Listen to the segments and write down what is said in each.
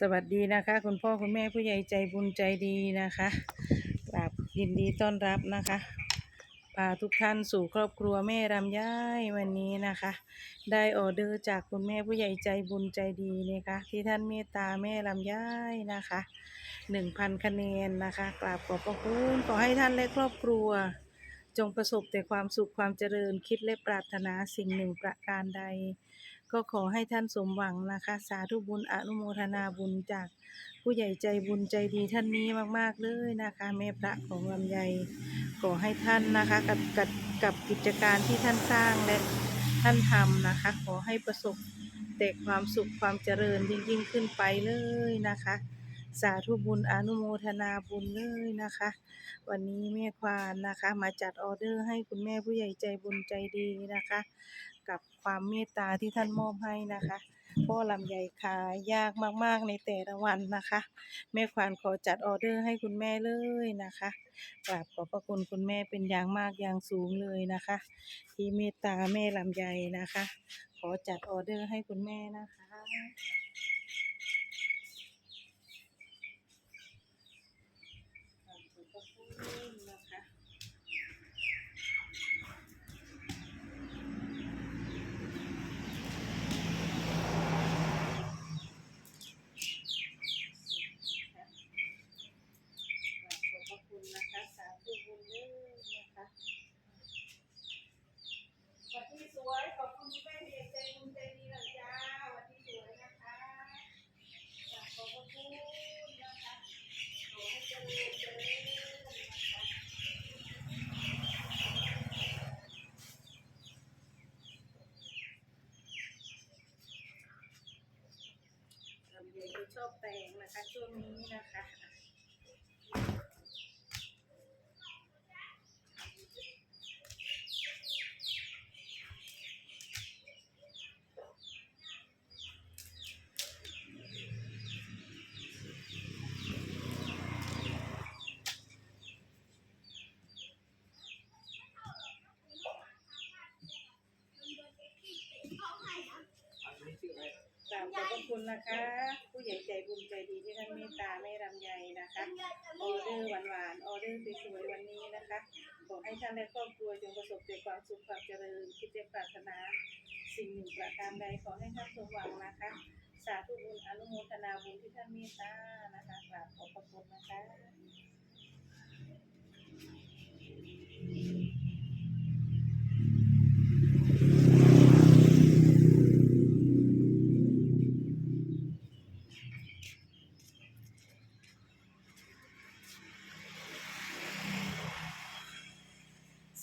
สวัสดีนะคะ คุณพ่อคุณแม่ผู้ใหญ่ใจบุญใจดีนะคะกราบยินดีต้อนรับนะคะพาทุกท่านสู่ครอบครัวแม่รำย่ายวันนี้นะคะ ได้ออเดอร์จากคุณแม่ผู้ใหญ่ใจบุญใจดีนะคะที่ท่านเมตตาแม่รำย่ายนะคะหนึ่งพันคะแนนนะคะกราบขอบพระคุณขอให้ท่านและครอบครัว จงประสบแต่ความสุขความเจริญคิดและปรารถนาสิ่งหนึ่งประการใด ก็ขอให้ท่านสมหวังนะคะ สาธุบุญอนุโมทนาบุญจากผู้ใหญ่ใจบุญใจดีท่านนี้มาก ๆ เลยนะคะ แม่พระของลำไยขอให้ท่านนะคะกับกับกับกิจการที่ท่านสร้างและท่านทำนะคะ ขอให้ประสบแต่ความสุขความเจริญยิ่งยิ่งขึ้นไปเลยนะคะ สาธุบุญอนุโมทนาบุญเลยนะคะ วันนี้แม่ควานนะคะ มาจัดออเดอร์ให้คุณแม่ผู้ใหญ่ใจบุญใจดีนะคะ กับความเมตตาที่ท่านมอบให้นะคะเพ่อลำไยขายยากมากๆในแต่ละวันนะคะ แม่ควานขอจัดออเดอร์ให้คุณแม่เลยนะคะกราบขอบพระคุณคุณแม่เป็นอย่างมากอย่างสูงเลยนะคะ ที่เมตตาแม่ลำไยนะคะ ขอจัดออเดอร์ให้คุณแม่นะคะ ขอบพระคุณ นะคะ ขอบพระคุณนะคะ สาธุบุญเลยนะคะวันที่สวย ขอบคุณที่แม่เดียใจบุญใจดีนะจ้าวันที่สวยนะคะกราบขอบพระคุณนะคะ ขอให้เจริญเจริญนะคะ เดี๋ยวจะชอบแต่งนะคะช่วงนี้นะคะ กราบขอบพระคุณนะคะ ผู้ใหญ่ใจบุญใจดีที่ท่านเมตตาแม่รำไยนะคะออเดอร์หวานๆออเดอร์สวยๆวันนี้นะคะขอให้ท่านและครอบครัวจงประสบแต่ความสุขความเจริญคิดจะปรารถนา สิ่งหนึ่งประการใดขอให้ท่านสมหวังนะคะ สาธุบุญอนุโมทนาบุญที่ท่านเมตตานะคะกราบขอบพระคุณนะคะ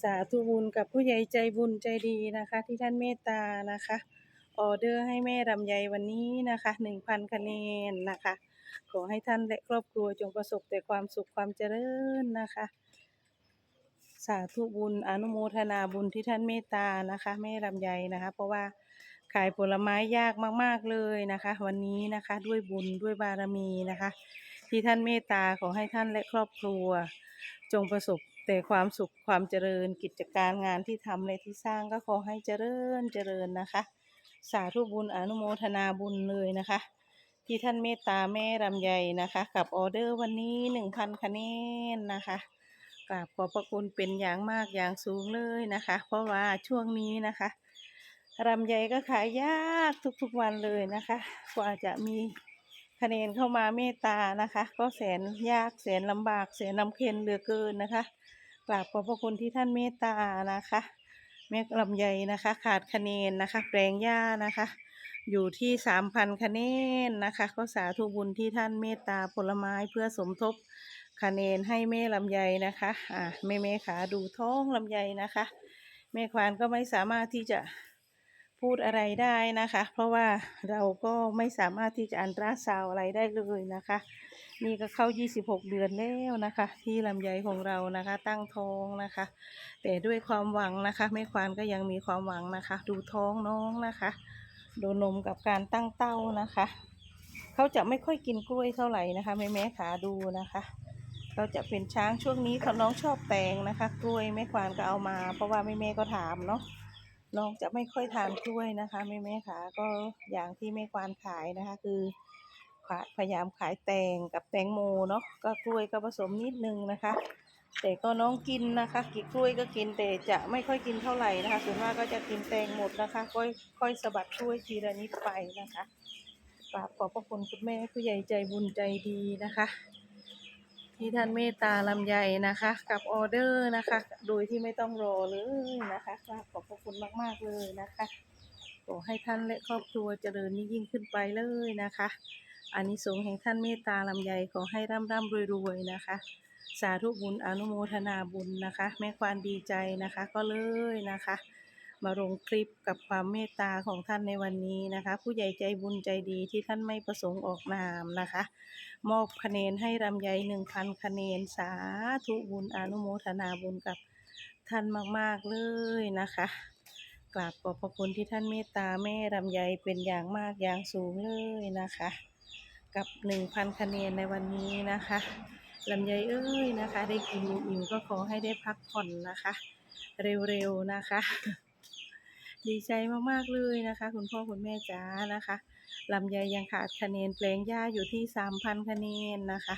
สาธุบุญกับผู้ใหญ่ใจบุญใจดีนะคะ ที่ท่านเมตตานะคะ ออเดอร์ให้แม่รำไยวันนี้นะคะหนึ่งพันคะแนนนะคะ ขอให้ท่านและครอบครัวจงประสบแต่ความสุขความเจริญนะคะ สาธุบุญอนุโมทนาบุญที่ท่านเมตตานะคะแม่ลำไยนะคะ เพราะว่าขายผลไม้ยากมาก ๆ เลยนะคะ วันนี้นะคะด้วยบุญด้วยบารมีนะคะ ที่ท่านเมตตาขอให้ท่านและครอบครัว จงประสบ แต่ความสุขความเจริญกิจการงานที่ทำและที่สร้างก็ขอให้เจริญเจริญนะคะ สาธุบุญอนุโมทนาบุญเลยนะคะ ที่ท่านเมตตาแม่รำไยนะคะ กับออเดอร์วันนี้หนึ่งพันคะแนนนะคะกราบขอบพระคุณเป็นอย่างมากอย่างสูงเลยนะคะ เพราะว่าช่วงนี้นะคะรำไยก็ขายยากทุกๆวันเลยนะคะ กว่าจะมีคะแนนเข้ามาเมตตานะคะ ก็แสนยากแสนลำบากแสนลำเค็ญเหลือเกินนะคะ กราบขอบพระคุณที่ท่านเมตตานะคะ แม่ลำไยนะคะ ขาดคะแนนนะคะ แปลงหญ้านะคะ อยู่ที่สามพันคะแนนนะคะ ก็สาธุบุญที่ท่านเมตตาผลไม้เพื่อสมทบคะแนนให้แม่ลำไยนะคะอ่าแม่แม่ขาดูท้องลำไยนะคะ แม่ควานก็ไม่สามารถที่จะ พูดอะไรได้นะคะ เพราะว่าเราก็ไม่สามารถที่จะอันตราซาวอะไรได้เลยนะคะ นี่ก็เข้า 26 เดือนแล้วนะคะ ที่ลำไยของเรานะคะ ตั้งท้องนะคะ แต่ด้วยความหวังนะคะแม่ควานก็ยังมีความหวังนะคะ ดูท้องน้องนะคะ ดูนมกับการตั้งเต้านะคะ เขาจะไม่ค่อยกินกล้วยเท่าไหร่นะคะแม่แม่ขาดูนะคะเขาจะเป็นช้างช่วงนี้เขาน้องชอบแตงนะคะ กล้วยแม่ควานก็เอามา เพราะว่าแม่แม่ก็ถามเนาะ น้องจะไม่ค่อยทานกล้วยนะคะแม่แม่ขาก็อย่างที่แม่ควานขายนะคะ คือพยายามขายแตงกับแตงโมเนาะก็กล้วยก็ผสมนิดนึงนะคะ แต่ก็น้องกินนะคะกินกล้วยก็กินแต่จะไม่ค่อยกินเท่าไหร่นะคะส่วนมากก็จะกินแตงหมดนะคะ ค่อยค่อยสะบัดกล้วยทีละนิดไปนะคะกราบขอบพระคุณคุณแม่ผู้ใหญ่ใจบุญใจดีนะคะ ที่ท่านเมตตาลำไยนะคะ กับออเดอร์นะคะ โดยที่ไม่ต้องรอเลยนะคะกราบขอบพระคุณมาก ๆ เลยนะคะขอให้ท่านและครอบครัวเจริญยิ่งขึ้นไปเลยนะคะอานิสงส์แห่งท่านเมตตาลำไยขอให้ร่ำร่ำรวยรวยๆนะคะ สาธุบุญอนุโมทนาบุญนะคะ แม่ควานดีใจนะคะก็เลยนะคะ มาลงคลิปกับความเมตตาของท่านในวันนี้นะคะ ผู้ใหญ่ใจบุญใจดีที่ท่านไม่ประสงค์ออกนามนะคะ มอบคะแนนให้ลำไยหนึ่งพันคะแนนสาธุบุญอนุโมทนาบุญกับท่านมากๆเลยนะคะกราบขอบพระคุณที่ท่านเมตตาแม่ลำไยเป็นอย่างมากอย่างสูงเลยนะคะ กับหนึ่งพันคะแนนในวันนี้นะคะลำไยเอ้ยนะคะ ได้กินอิ่มก็ขอให้ได้พักผ่อนนะคะ เร็วๆนะคะ ดีใจมากๆเลยนะคะ คุณพ่อคุณแม่จ๋านะคะลำไยยังขาดคะแนนแปลงหญ้าอยู่ที่สามพันคะแนนนะคะ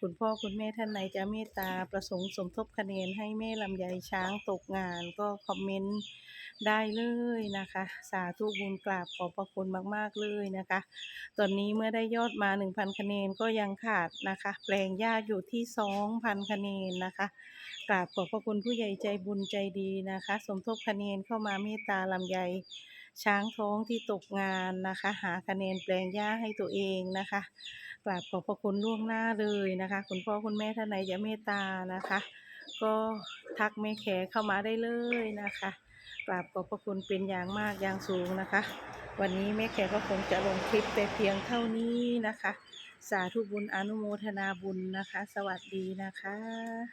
คุณพ่อคุณแม่ท่านไหนจะเมตตาประสงค์สมทบคะแนนให้แม่ลำไยช้างตกงานก็คอมเมนต์ได้เลยนะคะ สาธุบุญกราบขอบพระคุณมากๆเลยนะคะ ตอนนี้เมื่อได้ยอดมา 1,000 คะแนนก็ยังขาดนะคะ แปลงหญ้าอยู่ที่ 2,000 คะแนนนะคะ กราบขอบพระคุณผู้ใหญ่ใจบุญใจดีนะคะ สมทบคะแนนเข้ามาเมตตาลำไยช้างท้องที่ตกงานนะคะ หาคะแนนแปลงหญ้าให้ตัวเองนะคะกราบขอบพระคุณล่วงหน้าเลยนะคะ คุณพ่อคุณแม่ท่านไหนจะเมตตานะคะ ก็ทักแม่แขเข้ามาได้เลยนะคะกราบขอบพระคุณเป็นอย่างมากอย่างสูงนะคะ วันนี้แม่แขก็คงจะลงคลิปแต่เพียงเท่านี้นะคะ สาธุบุญอนุโมทนาบุญนะคะ สวัสดีนะคะ